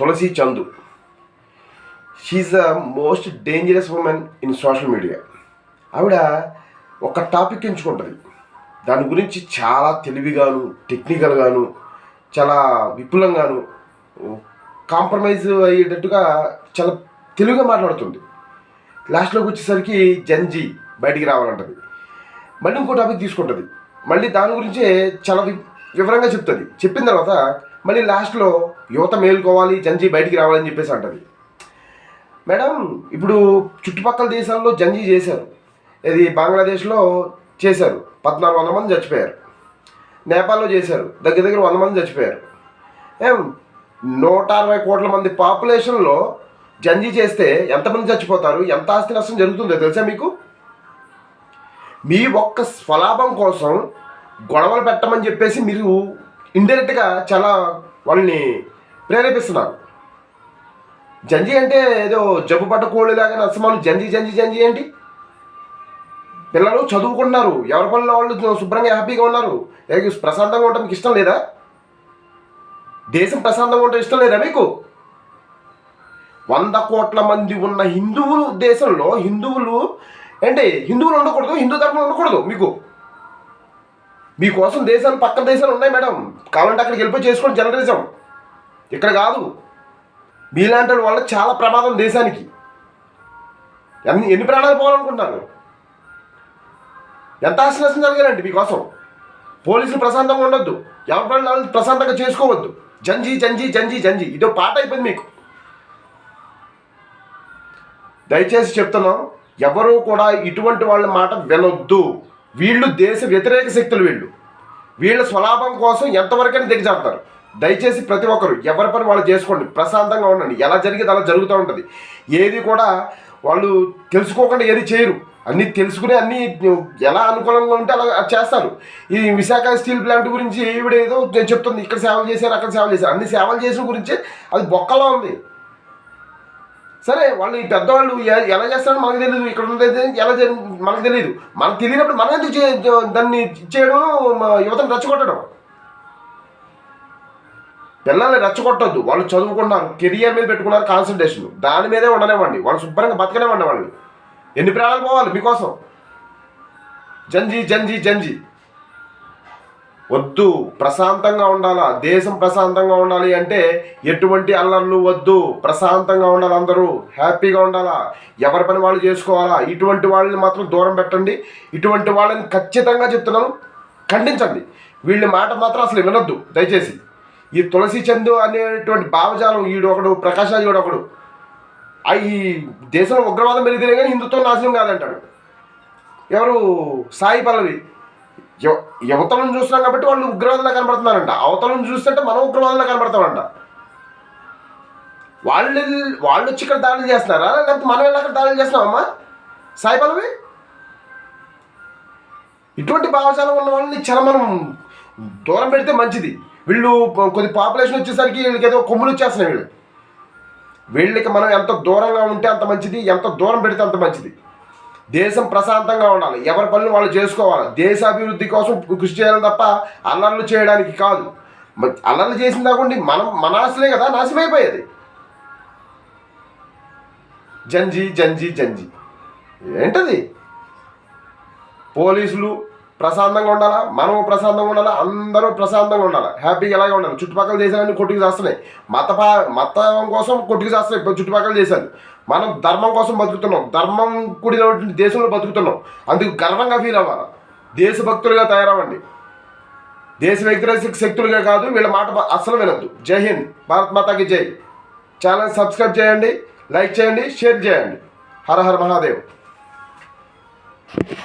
Tulasi Chandu. She the most dangerous women in social media ఆవిడ ఒక topic ఎంచుకుంటుంది. దాని గురించి చాలా తెలివిగాను టెక్నికల్గాను చాలా విపులంగాను కాంప్రమైజ్ అయ్యేటట్టుగా చాలా తెలివిగా మాట్లాడుతుంది. లాస్ట్లోకి వచ్చేసరికి జంజీ బయటికి రావాలంటది. మళ్ళీ ఇంకో టాపిక్ తీసుకుంటుంది. మళ్ళీ దాని గురించే చాలా వి- వివరంగా చెప్తుంది. చెప్పిన తర్వాత మళ్ళీ లాస్ట్లో యువత మేలుకోవాలి జంజీ బయటికి రావాలని చెప్పేసి అంటది. మేడం ఇప్పుడు చుట్టుపక్కల దేశాల్లో జంజీ చేశారు. ఇది బంగ్లాదేశ్లో చేశారు. పద్నాలుగు వందల మంది చచ్చిపోయారు. నేపాల్లో చేశారు. దగ్గర దగ్గర వంద మంది చచ్చిపోయారు. ఏం నూట అరవై కోట్ల మంది పాపులేషన్లో జంజీ చేస్తే ఎంతమంది చచ్చిపోతారు? ఎంత ఆస్తి నష్టం జరుగుతుందో తెలుసా మీకు? మీ ఒక్క స్వలాభం కోసం గొడవలు పెట్టమని చెప్పేసి మీరు ఇండైరెక్ట్గా చాలా వాళ్ళని ప్రేరేపిస్తున్నారు. జంజి అంటే ఏదో జబ్బు పట్ట కోళ్ళలాగా నరసింహాలు జంజి జంజి జంజి ఏంటి? పిల్లలు చదువుకుంటున్నారు. ఎవరి పనుల వాళ్ళు శుభ్రంగా హ్యాపీగా ఉన్నారు. ప్రశాంతంగా ఉండటం మీకు ఇష్టం లేదా? దేశం ప్రశాంతంగా ఉండడం ఇష్టం లేదా మీకు? వంద కోట్ల మంది ఉన్న హిందువులు దేశంలో హిందువులు అంటే హిందువులు ఉండకూడదు హిందూ ధర్మం ఉండకూడదు మీకు. మీకోసం దేశాలు పక్కన దేశాలు ఉన్నాయి మేడం. కావాలంటే అక్కడికి వెళ్ళిపోయి చేసుకోండి జర్నలిజం. ఇక్కడ కాదు. మీలాంటి వాళ్ళ వల్ల చాలా ప్రమాదం దేశానికి. ఎన్ని ఎన్ని ప్రాణాలు పోవాలనుకుంటున్నారు? ఎంత ఆస్తి నష్టం జరగాలండి మీకోసం? పోలీసులు ప్రశాంతంగా ఉండొద్దు. ఎవరి పని వాళ్ళు ప్రశాంతంగా చేసుకోవద్దు. జంజీ జంజీ జంజీ జంజీ. ఇదో పాట అయిపోయింది మీకు. దయచేసి చెప్తున్నాం ఎవరూ కూడా ఇటువంటి వాళ్ళ మాట వినొద్దు. వీళ్ళు దేశ వ్యతిరేక శక్తులు వీళ్ళు. వీళ్ళ స్వలాభం కోసం ఎంతవరకైనా దిగజారుతారు. దయచేసి ప్రతి ఒక్కరు ఎవరి పని వాళ్ళు చేసుకోండి. ప్రశాంతంగా ఉండండి. ఎలా జరిగేది అలా జరుగుతూ ఉంటుంది. ఏది కూడా వాళ్ళు తెలుసుకోకుండా ఏది చేయరు. అన్నీ తెలుసుకుని అన్నీ ఎలా అనుకూలంగా ఉంటే అలా చేస్తారు. ఈ విశాఖ స్టీల్ ప్లాంట్ గురించి ఈవిడ ఏదో చెప్తుంది. ఇక్కడ సేవలు చేశారు అక్కడ సేవలు చేశారు. అన్ని సేవలు చేసిన గురించి అది బొక్కలో ఉంది. సరే వాళ్ళు ఈ పెద్దవాళ్ళు ఎలా చేస్తారో మనకు తెలియదు ఇక్కడ ఉండేది ఎలా జరి- మనకు తెలియదు మనకు తెలియనప్పుడు మనం ఎందుకు దాన్ని చేయడం యువతను రెచ్చగొట్టడం? పిల్లల్ని రెచ్చగొట్టద్దు. వాళ్ళు చదువుకున్నారు కెరియర్ మీద పెట్టుకున్నారు కాన్సన్ట్రేషన్ దాని మీదే ఉండనివ్వండి. వాళ్ళు శుభ్రంగా బతకనివ్వండి వాళ్ళు ఎన్ని ప్రాణాలు పోవాలి మీకోసం? జంజీ జంజీ జంజీ. వద్దు ప్రశాంతంగా ఉండాలా? దేశం ప్రశాంతంగా ఉండాలి అంటే ఎటువంటి అల్లర్లు వద్దు ప్రశాంతంగా ఉండాలి అందరూ హ్యాపీగా ఉండాలా? ఎవరి పని వాళ్ళు చేసుకోవాలా? ఇటువంటి వాళ్ళని మాత్రం దూరం పెట్టండి. ఇటువంటి వాళ్ళని ఖచ్చితంగా చెప్తున్నాను ఖండించండి. వీళ్ళ మాట మాత్రం అసలు వినొద్దు దయచేసి. ఈ తులసి చందు అనేటువంటి భావజాలం ఈడు ఒకడు ప్రకాశాలు ఒకడు. ఈ దేశంలో ఉగ్రవాదం పెరిగితేనే కానీ హిందుత్వం నాశనం కాదంటాడు. ఎవరు? సాయి పల్లవి. యువ యువతలను చూస్తున్నాం కాబట్టి వాళ్ళు ఉగ్రవాదులా కనబడుతున్నారంట. అవతలను చూస్తుంటే మనం ఉగ్రవాదులా కనబడతామంట. వాళ్ళు వాళ్ళు వచ్చి ఇక్కడ దాడులు చేస్తున్నారా? లేకపోతే మనం వెళ్ళి అక్కడ దాడులు చేస్తున్నామమ్మా సాయి ఇటువంటి భావజాలం ఉన్న వాళ్ళని చాలా మనం దూరం పెడితే మంచిది. వీళ్ళు కొద్ది పాపులేషన్ వచ్చేసరికి వీళ్ళకి ఏదో కొమ్ములు వచ్చేస్తున్నాయి వీళ్ళు. వీళ్ళకి మనం ఎంత దూరంగా ఉంటే అంత మంచిది ఎంత దూరం పెడితే అంత మంచిది. దేశం ప్రశాంతంగా ఉండాలి. ఎవరి పనులు వాళ్ళు చేసుకోవాలి. దేశాభివృద్ధి కోసం కృషి చేయాలి తప్ప అల్లర్లు చేయడానికి కాదు. అల్లర్లు చేసిన దాకుండా మనం మన ఆశలే కదా నాశనమైపోయేది. జంజీ జంజీ జంజీ. ఏంటది? పోలీసులు ప్రశాంతంగా ఉండాలా? మనం ప్రశాంతంగా ఉండాలా? అందరూ ప్రశాంతంగా ఉండాలి? హ్యాపీగా ఎలాగే ఉండాలి? చుట్టుపక్కల దేశాలన్నీ కొట్టుకు చేస్తున్నాయి. మత మతం కోసం కొట్టుకు చేస్తున్నాయి. చుట్టుపక్కల దేశాలు. మనం ధర్మం కోసం బతుకుతున్నాం. ధర్మం కూడినటువంటి దేశంలో బతుకుతున్నాం. అందుకు గర్వంగా ఫీల్ అవ్వాలి. దేశభక్తులుగా తయారవ్వండి. దేశ వ్యతిరేక శక్తులుగా కాదు వీళ్ళ మాట అస్సలు వినద్దు. జై హింద్. భారత్ మాతాకి జై. ఛానల్ సబ్స్క్రైబ్ చేయండి లైక్ చేయండి షేర్ చేయండి. హర హర మహాదేవ్.